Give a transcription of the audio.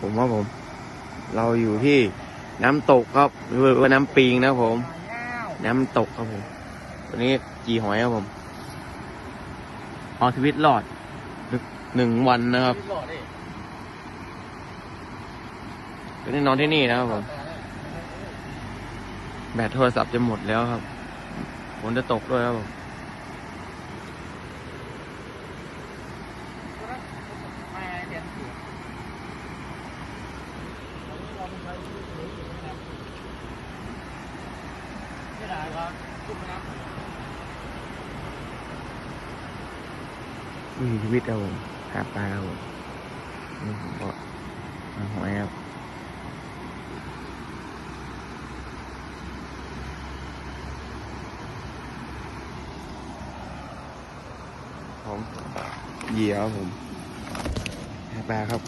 ผมว่าผม เราอยู่ที่น้ำตกครับหรือว่าน้ำปิงนะผม น้ำตกครับผมวันนี้จีหอยครับผมเอาชีวิตรอดหนึ่งวันนะครับก็ได้นอนที่นี่นะครับผมแบตโทรศัพท์จะหมดแล้วครับฝนจะตกด้วยครับผม วิถีชีวิตครับผมหาปลาครับผมนี่ผมก็หาหอยครับผมเหยี่ยวครับผมหาปลาครับ